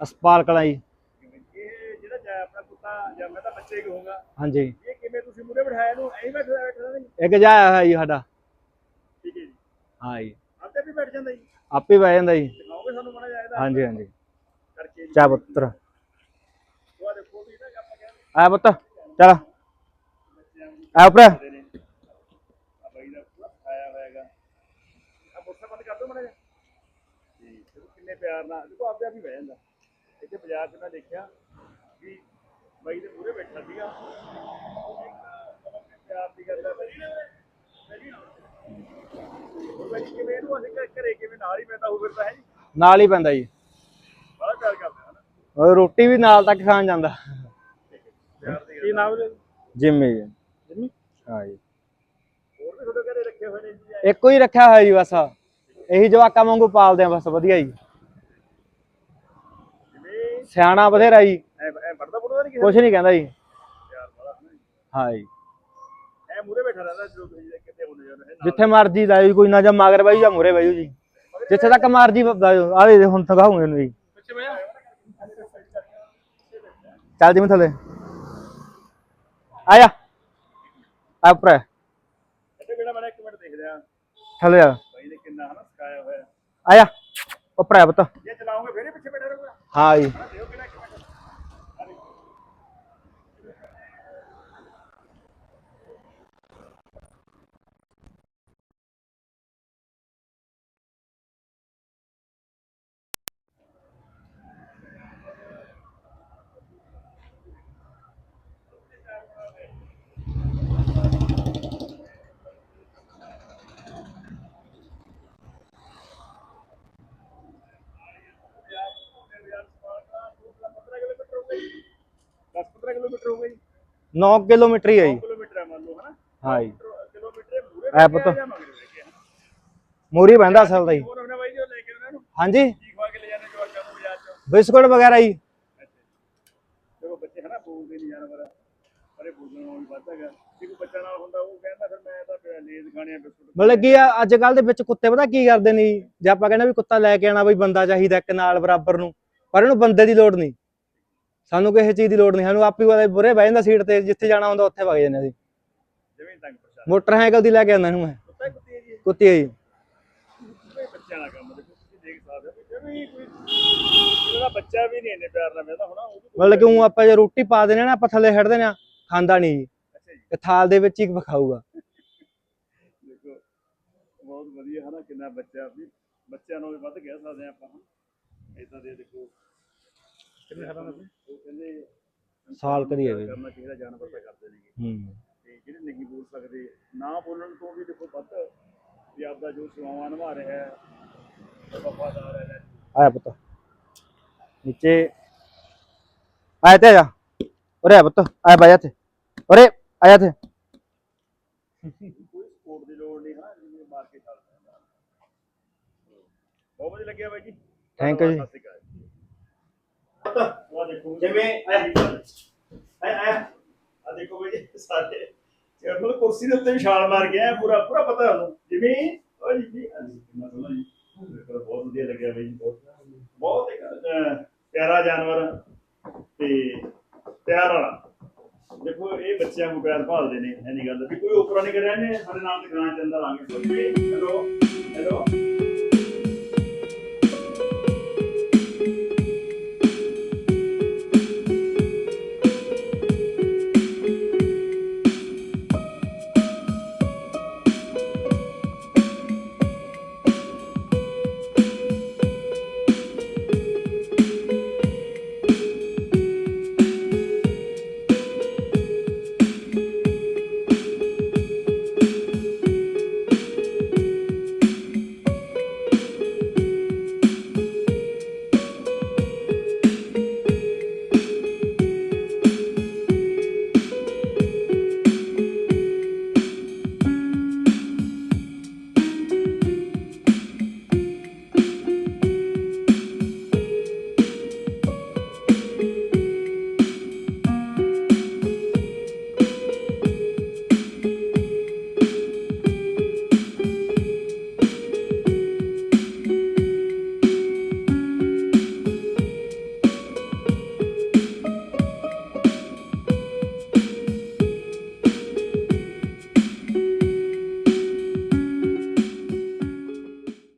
ਅਸਪਾਲ ਕਲਾਂ ਜੀ। ਇਹ ਜਿਹੜਾ ਜਾ ਆਪਣਾ ਕੁੱਤਾ ਜਾਂ ਮੈਂ ਤਾਂ ਬੱਚੇ ਹੀ ਕਹੂੰਗਾ। ਹਾਂਜੀ। ਇਹ ਕਿਵੇਂ ਤੁਸੀਂ ਮੂਰੇ ਬਿਠਾਇਆ ਇਹਨੂੰ? ਐਂ ਬੈਠਾ ਬੈਠਾ ਨਹੀਂ ਇੱਕ ਜਾਇਆ ਹੋਇਆ ਜੀ ਸਾਡਾ। ਠੀਕ ਹੈ ਜੀ। ਹਾਂ ਜੀ। ਆਪੇ ਵੀ ਬੈਠ ਜਾਂਦਾ ਜੀ। ਆਪੇ ਬਹਿ ਜਾਂਦਾ ਜੀ। ਦਿਖਾਓਗੇ ਸਾਨੂੰ ਮੜਾ ਜਾਇਦਾ ਹਾਂਜੀ ਹਾਂਜੀ। ਕਰਕੇ ਜੀ। ਚਾ ਪੁੱਤਰ। ਉਹ ਦੇਖੋ ਵੀ ਨਾ ਆਪਾਂ ਕਹਿੰਦੇ ਆ ਪੁੱਤ ਚਲ। ਆ ਉੱਪਰ ਕਰਦੇ ਨੇ ਆ ਬਾਈ ਦਾ ਪੂਰਾ ਆਇਆ ਹੋਇਆਗਾ ਆ ਬੁੱਕਾ ਬੰਦ ਕਰ ਦੋ ਮੜਾ ਜਾ ਜੀ ਦੇਖੋ ਕਿੰਨੇ ਪਿਆਰ ਨਾਲ ਦੇਖੋ ਆਪੇ ਆਪ ਹੀ ਬਹਿ ਜਾਂਦਾ। ਇੱਥੇ ਬਾਜ਼ਾਰ 'ਚ ਮੈਂ ਦੇਖਿਆ ਵੀ ਬਾਈ ਦੇ ਮੂਰੇ ਬੈਠਾ ਸੀਗਾ। ਇੱਕ ਪਿਆਰ ਦੀ ਗੱਲ ਹੈ ਬਾਈ ਹੋਰ ਬਾਈ ਕਿਵੇਂ ਇਹਨੂੰ ਅਸੀਂ ਘ- ਘਰੇ ਕਿਵੇਂ ਨਾਲ ਹੀ ਪੈਂਦਾ ਹੋ ਫਿਰਦਾ ਹੈ ਜੀ? ਨਾਲ ਹੀ ਪੈਂਦਾ ਜੀ। ਬੜਾ ਪਿਆਰ ਕਰਦੇ ਹਨ ਉਹ ਰੋਟੀ ਵੀ ਨਾਲ ਤੱਕ ਖਾਣ ਜਾਂਦਾ। ਪਿਆਰ ਦੀ ਕੀ ਨਾਮ ਜਿੰਮੀ ਜੀ। ਜਿੰਮੀ? ਹਾਂ ਜੀ। ਹੋਰ ਵੀ ਤੁਹਾਡੇ ਘਰੇ ਰੱਖੇ ਹੋਏ ਨੇ ਜੀ? ਇੱਕੋ ਹੀ ਰੱਖਿਆ ਹੋਇਆ ਜੀ ਬਸ। ਇਹੀ ਜਵਾਕਾਂ ਵਾਂਗੂ ਪਾਲਦੇ ਆ ਬਸ ਵਧੀਆ ਜੀ। ਸਿਆਣਾ ਬਥੇਰਾ ਜੀ। ਪੜਦਾ ਪੜਦਾ ਨਹੀਂ ਕਿਸੇ ਕੁਛ ਨਹੀਂ ਕਹਿੰਦਾ ਜੀ। ਹੈ ਜੀ। ਐ ਮੂਰੇ ਬੈਠਾ ਰਹਿੰਦਾ ਜਦੋਂ ਤੁਸੀਂ ਕਿਤੇ ਹੁੰਦੇ ਜਾਂਦੇ ਨਾਲ ਜਿੱਥੇ ਮਰਜ਼ੀ ਜੀ, ਕੋਈ ਨਾ ਜਾਂ ਮਗਰ ਬਾਈ ਜਾਂ ਮੂਰੇ ਬਾਈ ਜੀ। ਜਿੱਥੇ ਤੱਕ ਮਰਜ਼ੀ ਲਾਇਓ ਆ ਦੇ ਹੁਣ ਤਗਾਉਂਗੇ ਇਹਨੂੰ ਜੀ। ਪਿੱਛੇ ਚੱਲ ਜਿਵੇਂ ਥੱਲੇ। ਆਇਆ। ਆ ਉੱਪਰ ਇੱਥੇ ਕਿਹੜਾ ਮੈਂ ਇੱਕ ਮਿੰਟ ਦੇਖਦੇ ਆ ਥੱਲੇ ਆ। ਬਾਈ ਨੇ ਕਿੰਨਾ ਹਨਾ ਸਿਖਾਇਆ ਹੋਇਆ। ਆਇਆ। ਉੱਪਰ ਆ ਪੁੱਤ। ਜੇ ਚਲਾਉਂਗੇ ਫੇਰ ਪਿੱਛੇ ਬੈਠਾ। Hi. 15 ਕਿਲੋਮੀਟਰ ਹੋਊਗਾ ਜੀ। 9 ਕਿਲੋਮੀਟਰ ਹੀ ਹੈ ਜੀ। ਕਿਲੋਮੀਟਰ ਹੈ ਮੰਨ ਲਓ ਹਨਾ? ਹਾਂ ਜੀ। ਕਿਲੋਮੀਟਰ ਮੂਰੇ ਐ ਪੁੱਤ। ਬਹਿੰਦਾ ਅਸਲ ਦਾ ਜੀ। ਹਾਂਜੀ। ਬਿਸਕੁਟ ਵਗੈਰਾ ਜੀ। ਦੇਖੋ ਬੱਚੇ ਹਨਾ ਬੋਲਦੇ ਨਹੀਂ ਜਾਨਵਰ ਅਰੇ ਬੋਲਣ ਨਾਲ ਵੀ ਵੱਧ ਹੈਗਾ। ਜੇ ਕੋਈ ਬੱਚਾ ਨਾਲ ਹੁੰਦਾ ਉਹ ਕਹਿੰਦਾ ਫਿਰ ਮੈਂ ਤਾਂ ਲੇਜ਼ ਖਾਣੇ ਆ ਬਿਸਕੁਟ। ਮਤਲਬ ਕੀ ਆ ਅੱਜ ਕੱਲ ਦੇ ਵਿੱਚ ਕੁੱਤੇ ਪਤਾ ਕੀ ਕਰਦੇ ਨੇ ਜੀ? ਜੇ ਆਪਾਂ ਕਹਿੰਦੇ ਵੀ ਕੁੱਤਾ ਲੈ ਕੇ ਆਣਾ ਬਈ ਬੰਦਾ ਚਾਹੀਦਾ ਇੱਕ ਨਾਲ ਬਰਾਬਰ ਨੂੰ ਪਰ ਇਹਨੂੰ ਬੰਦੇ ਦੀ ਲੋੜ ਨਹੀਂ। ਸਾਨੂੰ ਕਿਸੇ ਚੀਜ਼ ਦੀ ਲੋੜ ਨਹੀਂ ਸਾਨੂੰ ਆਪੀ ਵਾਲੇ ਬੁਰੇ ਬਹਿ ਜਾਂਦਾ ਸੀਟ ਤੇ ਜਿੱਥੇ ਜਾਣਾ ਹੁੰਦਾ ਉੱਥੇ ਵਗ ਜਾਂਦੇ ਅਸੀਂ। ਜਿਵੇਂ ਤੰਗ ਪਰੇਸ਼ਾਨ। ਮੋਟਰਸਾਈਕਲ ਦੀ ਲੈ ਕੇ ਆਉਂਦਾ ਇਹਨੂੰ ਮੈਂ। ਕੁੱਤਾ ਹੀ ਕੁੱਤੀ ਹੈ ਜੀ ਕੁੱਤੀ ਹੈ ਜੀ। ਇਹ ਬੱਚਿਆਂ ਦਾ ਕੰਮ ਦੇਖੋ ਤੁਸੀਂ ਦੇਖ ਸਕਦੇ ਹੋ। ਵੀ ਕੋਈ ਜਿਹੜਾ ਬੱਚਾ ਵੀ ਨਹੀਂ ਇੰਨੇ ਪਿਆਰ ਨਾਲ ਮਿਲਦਾ ਹੋਣਾ ਉਹ ਵੀ ਮਤਲਬ ਕਿ ਊਂ ਆਪਾਂ ਜੇ ਰੋਟੀ ਪਾ ਆ ਨਾ ਆਪਾਂ ਥੱਲੇ ਛੱਡ ਆ ਖਾਂਦਾ ਨਹੀਂ ਜੀ। ਇਹ ਥਾਲ ਦੇ ਵਿੱਚ ਹੀ ਖਾਊਗਾ ਦੇਖੋ ਬਹੁਤ ਵਧੀਆ ਹਨਾ ਕਿੰਨਾ ਬੱਚਾ ਵੀ ਬੱਚਿਆਂ ਨੂੰ ਵੀ ਵੱਧ ਕਹਿ ਸਕਦੇ ਆਪਾਂ ਇਦਾਂ ਦੇ ਦੇਖੋ ਕਿੰਨੇ ਸਾਲਾਂ ਦਾ ਉਹ ਕਹਿੰਦੇ ਸਾਲ ਕਦੀ ਹੈ ਵੀ। ਕਰਨਾ ਚਾਹੀਦਾ ਜਾਨਵਰ ਤਾਂ ਕਰਦੇ ਨੇਗੇ ਹੂੰ। ਤੇ ਜਿਹੜੇ ਨਹੀਂ ਬੋਲ ਸਕਦੇ ਨਾ ਬੋਲਣ ਤੋਂ ਵੀ ਦੇਖੋ ਵੱਧ ਵੀ ਆਪਦਾ ਜੋ ਸੇਵਾਵਾਂ ਨਿਭਾ ਰਿਹਾ ਹੈ ਵਫਾਦਾਰ ਹੈ। ਆਇਆ ਪੁੱਤ। ਨੀਚੇ। ਆਇਆ ਤੇ ਆ ਉਰੇ ਆ ਪੁੱਤ। ਆਇਆ ਬਾਈ ਇੱਥੇ। ਉਰੇ ਆਇਆ ਤੇ ਕੋਈ ਸਪੋਰਟ ਦੀ ਲੋੜ ਨਹੀਂ ਹਨਾ ਜਿਵੇਂ ਮਾਰ ਕੇ ਚੱਲ ਪੈਂਦਾ ਬਹੁਤ ਵਧੀਆ ਲੱਗਿਆ ਬਾਈ ਜੀ। Thank you ਜੀ। ਸਤਿ ਸ਼੍ਰੀ ਅਕਾਲ। ਜੀ ਦੇਖੋ ਜਿਵੇਂ ਆਇਆ ਆਇਆ ਆ ਦੇਖੋ ਬਾਈ ਜੀ ਸਾਰੇ ਇਹ ਮਤਲਬ ਕੁਰਸੀ ਦੇ ਉੱਤੇ ਵੀ ਛਾਲ ਮਾਰ ਗਿਆ ਪੂਰਾ ਪੂਰਾ ਪਤਾ ਉਹਨੂੰ ਜਿਵੇਂ ਉਹ ਜੀ ਜੀ। ਕਿੰਨਾ ਸੋਹਣਾ ਜੀ। ਬਹੁਤ ਵਧੀਆ ਲੱਗਿਆ ਬਾਈ ਜੀ ਬਹੁਤ ਬਹੁਤ ਇੱਕ, ਪਿਆਰਾ ਜਾਨਵਰ ਤੇ ਪਿਆਰ ਵਾਲਾ। ਦੇਖੋ ਇਹ ਬੱਚਿਆਂ ਨੂੰ ਪਿਆਰ ਭਾਲਦੇ ਨੇ ਐਨੀ ਗੱਲ ਵੀ ਕੋਈ ਉਪਰਾ ਨਹੀਂ ਕਰਿਆ ਨੇ ਸਾਡੇ ਨਾਮ ਤੇ ਗਾਂ ਚੰਦਾ ਲਾਂਗੇ। ਹੈਲੋ। ਹੈਲੋ।